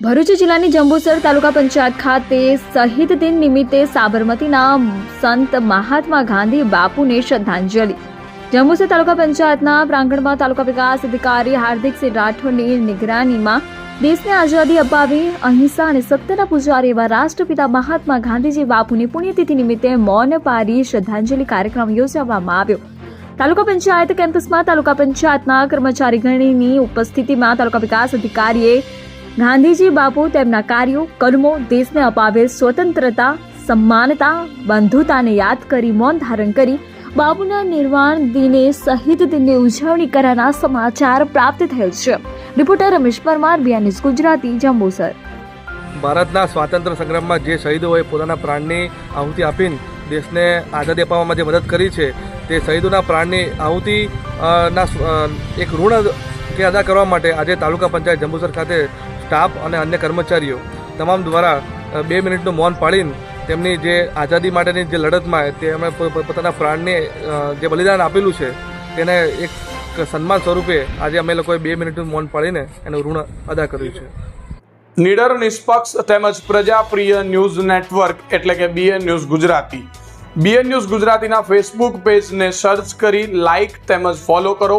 ભરૂચ જિલ્લાની જંબુસર તાલુકા પંચાયત ખાતે શહીદ દિન નિમિત્તે સાબરમતીના સંત મહાત્મા ગાંધી બાપુને શ્રદ્ધાંજલિ. જંબુસર તાલુકા પંચાયતના પ્રાંગણમાં તાલુકા વિકાસ અધિકારી હાર્દિકસિંહ રાઠોડની નિગરાનીમાં દેશને આઝાદી અપાવી, અહિંસા અને સત્યના પૂજારી એવા રાષ્ટ્રપિતા મહાત્મા ગાંધીજી બાપુની પુણ્યતિથિ નિમિત્તે મૌન પારી શ્રદ્ધાંજલિ કાર્યક્રમ યોજવામાં આવ્યો. તાલુકા પંચાયત કેમ્પસમાં તાલુકા પંચાયતના કર્મચારીગણીની ઉપસ્થિતિમાં તાલુકા વિકાસ અધિકારીએ ગાંધીજી બાપુ તેમના કાર્યો, કર્મો દેશને અપાવેલ સ્વતંત્રતા, સમાનતા, બંધુતાને યાદ કરી મૌન ધારણ કરી બાપુના નિર્વાણ દિને શહીદ દિનની ઉજવણી કરવાના સમાચાર પ્રાપ્ત થયેલ છે. રિપોર્ટર રમેશ પરમાર બિયાનીસ ગુજરાતી, જંબુસર. ભારતના સ્વાતંત્ર્ય સંગ્રામમાં જે શહીદોએ પોતાના પ્રાણની આહુતિ આપીને દેશને આઝાદી અપાવવામાં જે મદદ કરી છે, તે શહીદોના પ્રાણની આહુતિ ના એક ઋણ કે અદા કરવા માટે આજે તાલુકા પંચાયત જંબુસર ખાતે સ્ટાફ અને અન્ય કર્મચારીઓ તમામ દ્વારા બે મિનિટનું મૌન પાડીને તેમની જે આઝાદી માટેની જે લડતમાં તેમણે અમે પોતાના પ્રાણને જે બલિદાન આપેલું છે તેને એક સન્માન સ્વરૂપે આજે અમે લોકોએ બે મિનિટનું મૌન પાડીને એનું ઋણ અદા કર્યું છે. નીડર, નિષ્પક્ષ તેમજ પ્રજાપ્રિય ન્યૂઝ નેટવર્ક એટલે કે BN news Gujarati. BN news ગુજરાતીના ફેસબુક પેજને સર્ચ કરી લાઇક તેમજ ફોલો કરો.